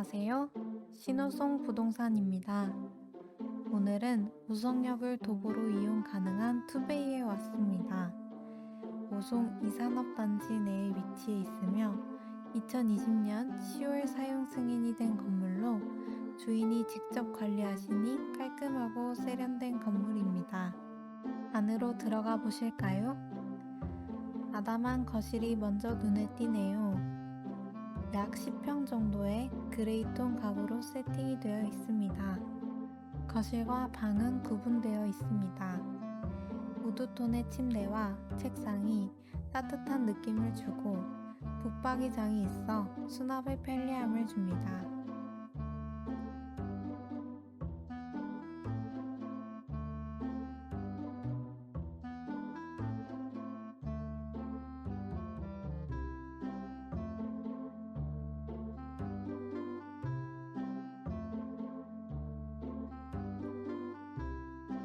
안녕하세요. 신호송 부동산입니다. 오늘은 오송역을 도보로 이용 가능한 투베이에 왔습니다. 오송 이산업단지 내에 위치해 있으며 2020년 10월 사용 승인이 된 건물로 주인이 직접 관리하시니 깔끔하고 세련된 건물입니다. 안으로 들어가 보실까요? 아담한 거실이 먼저 눈에 띄네요. 약 10평 정도의 그레이톤 가구로 세팅이 되어 있습니다. 거실과 방은 구분되어 있습니다. 우드톤의 침대와 책상이 따뜻한 느낌을 주고 붙박이장이 있어 수납에 편리함을 줍니다.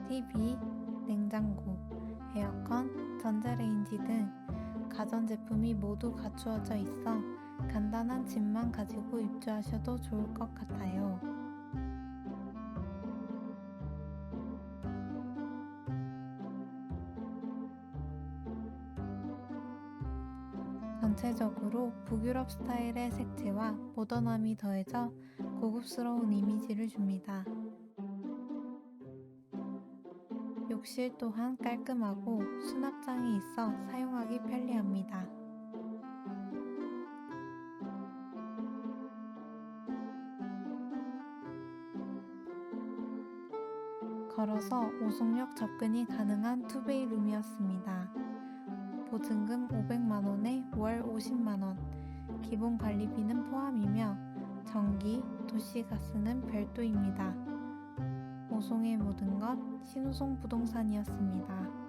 TV, 냉장고, 에어컨, 전자레인지 등 가전제품이 모두 갖추어져 있어 간단한 집만 가지고 입주하셔도 좋을 것 같아요. 전체적으로 북유럽 스타일의 색채와 모던함이 더해져 고급스러운 이미지를 줍니다. 욕실 또한 깔끔하고 수납장이 있어 사용하기 편리합니다. 걸어서 오송역 접근이 가능한 투베이 룸이었습니다. 보증금 500만원에 월 50만원, 기본 관리비는 포함이며 전기, 도시가스는 별도입니다. 오송의 모든 것 신우송 부동산이었습니다.